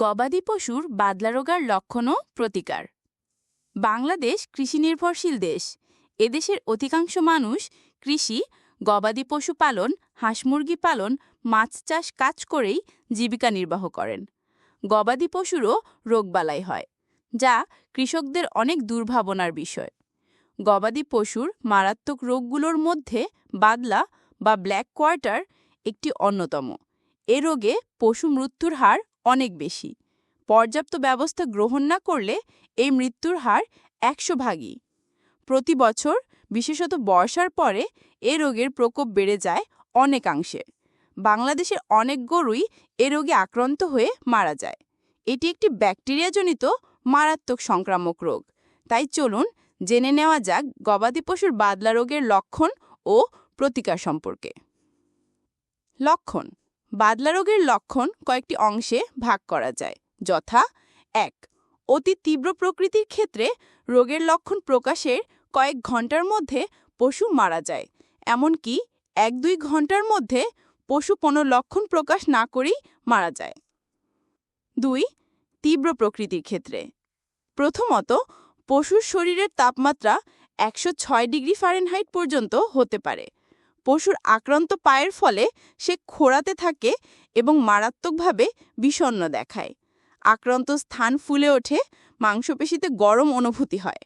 গবাদি পশুর বাদলা রোগার লক্ষণ ও প্রতিকার। বাংলাদেশ কৃষি নির্ভরশীল দেশ। এদেশের অধিকাংশ মানুষ কৃষি, গবাদি পশু পালন, হাঁস মুরগি পালন, মাছ চাষ কাজ করেই জীবিকা নির্বাহ করেন। গবাদি পশুরও রোগবালাই হয়, যা কৃষকদের অনেক দুর্ভাবনার বিষয়। গবাদি পশুর মারাত্মক রোগগুলোর মধ্যে বাদলা বা ব্ল্যাক কোয়ার্টার একটি অন্যতম। এ রোগে পশু মৃত্যুর হার অনেক বেশি। পর্যাপ্ত ব্যবস্থা গ্রহণ না করলে এই মৃত্যুর হার একশো ভাগই। প্রতি বছর, বিশেষত বর্ষার পরে, এ রোগের প্রকোপ বেড়ে যায় অনেকাংশে। বাংলাদেশের অনেক গরুই এ রোগে আক্রান্ত হয়ে মারা যায়। এটি একটি ব্যাকটেরিয়াজনিত মারাত্মক সংক্রামক রোগ। তাই চলুন জেনে নেওয়া যাক গবাদি পশুর বাদলা রোগের লক্ষণ ও প্রতিকার সম্পর্কে। লক্ষণ বাদলা রোগের লক্ষণ কয়েকটি অংশে ভাগ করা যায়। যথা, এক, অতি তীব্র প্রকৃতির ক্ষেত্রে রোগের লক্ষণ প্রকাশের কয়েক ঘণ্টার মধ্যে পশু মারা যায়। এমনকি এক দুই ঘণ্টার মধ্যে পশু কোনো লক্ষণ প্রকাশ না করেই মারা যায়। দুই, তীব্র প্রকৃতির ক্ষেত্রে। প্রথমত, পশুর শরীরের তাপমাত্রা একশো ছয় ডিগ্রি ফারেনহাইট পর্যন্ত হতে পারে। পশুর আক্রান্ত পায়ের ফলে সে খোঁড়াতে থাকে এবং মারাত্মকভাবে বিষণ্ণ দেখায়। আক্রান্ত স্থান ফুলে ওঠে, মাংসপেশিতে গরম অনুভূতি হয়।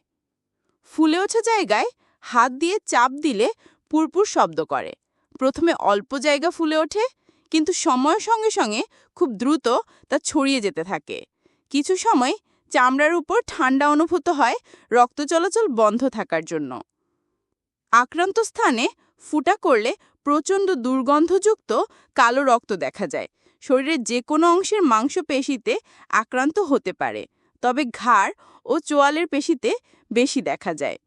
ফুলে ওঠা জায়গায় হাত দিয়ে চাপ দিলে পুরপুর শব্দ করে। প্রথমে অল্প জায়গা ফুলে ওঠে, কিন্তু সময়ের সঙ্গে সঙ্গে খুব দ্রুত তা ছড়িয়ে যেতে থাকে। কিছু সময় চামড়ার উপর ঠান্ডা অনুভূত হয় রক্ত চলাচল বন্ধ থাকার জন্য। আক্রান্ত স্থানে ফুটা করলে প্রচণ্ড দুর্গন্ধযুক্ত কালো রক্ত দেখা যায়। শরীরের যে কোনো অংশের মাংসপেশিতে আক্রান্ত হতে পারে, তবে ঘাড় ও চোয়ালের পেশিতে বেশি দেখা যায়।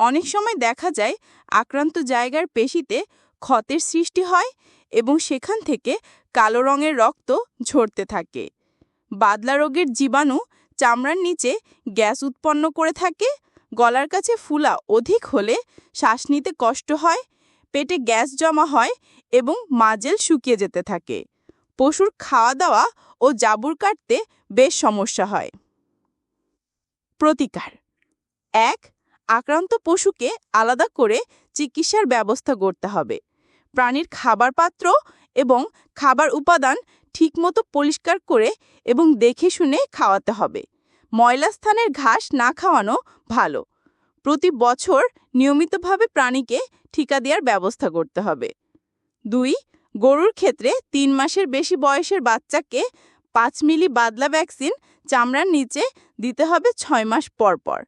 অনেক সময় দেখা যায় আক্রান্ত জায়গার পেশিতে ক্ষতের সৃষ্টি হয় এবং সেখান থেকে কালো রঙের রক্ত ঝরতে থাকে। বাদলা রোগের জীবাণু চামড়ার নিচে গ্যাস উৎপন্ন করে থাকে, গলার কাছে ফুলা অধিক হলে শ্বাস নিতে কষ্ট হয় পেটে গ্যাস জমা হয় এবং মাজেল শুকিয়ে যেতে থাকে। পশুর খাওয়া দাওয়া ও জাবুর কাটতে বেশ সমস্যা হয়। প্রতিকার। এক, আক্রান্ত পশুকে আলাদা করে চিকিৎসার ব্যবস্থা করতে হবে। প্রাণীর খাবার পাত্র এবং খাবার উপাদান ঠিকমতো পরিষ্কার করে এবং দেখে শুনে খাওয়াতে হবে। ময়লা স্থানের ঘাস না খাওয়ানো ভালো। প্রতি বছর নিয়মিতভাবে প্রাণীকে ঠিকা দেওয়ার ব্যবস্থা করতে হবে। দুই, গরুর ক্ষেত্রে তিন মাসের বেশি বয়সের বাচ্চাকে পাঁচ মিলি বাদলা ভ্যাকসিন চামড়ার নিচে দিতে হবে ছয় মাস পর পর।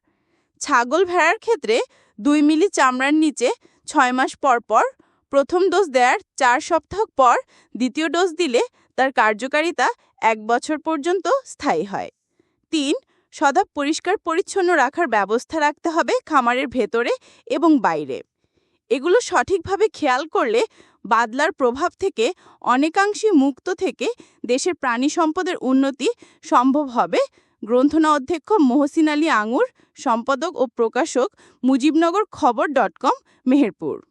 ছাগল ভেড়ার ক্ষেত্রে দুই মিলি চামড়ার নিচে ছয় মাস পর পর প্রথম ডোজ দেওয়ার চার সপ্তাহ পর দ্বিতীয় ডোজ দিলে তার কার্যকারিতা এক বছর পর্যন্ত স্থায়ী হয়। তিন সদা পরিষ্কার, পরিচ্ছন্ন রাখার ব্যবস্থা রাখতে হবে খামারের ভেতরে এবং বাইরে। এগুলো সঠিকভাবে খেয়াল করলে বাদলার প্রভাব থেকে, অনেকাংশে মুক্ত থেকে দেশের প্রাণী সম্পদের উন্নতি সম্ভব হবে। গ্রন্থনা অধ্যক্ষ মোহসিন আলী আঙুর, সম্পাদক ও প্রকাশক মুজিবনগর খবর ডট কম, মেহেরপুর।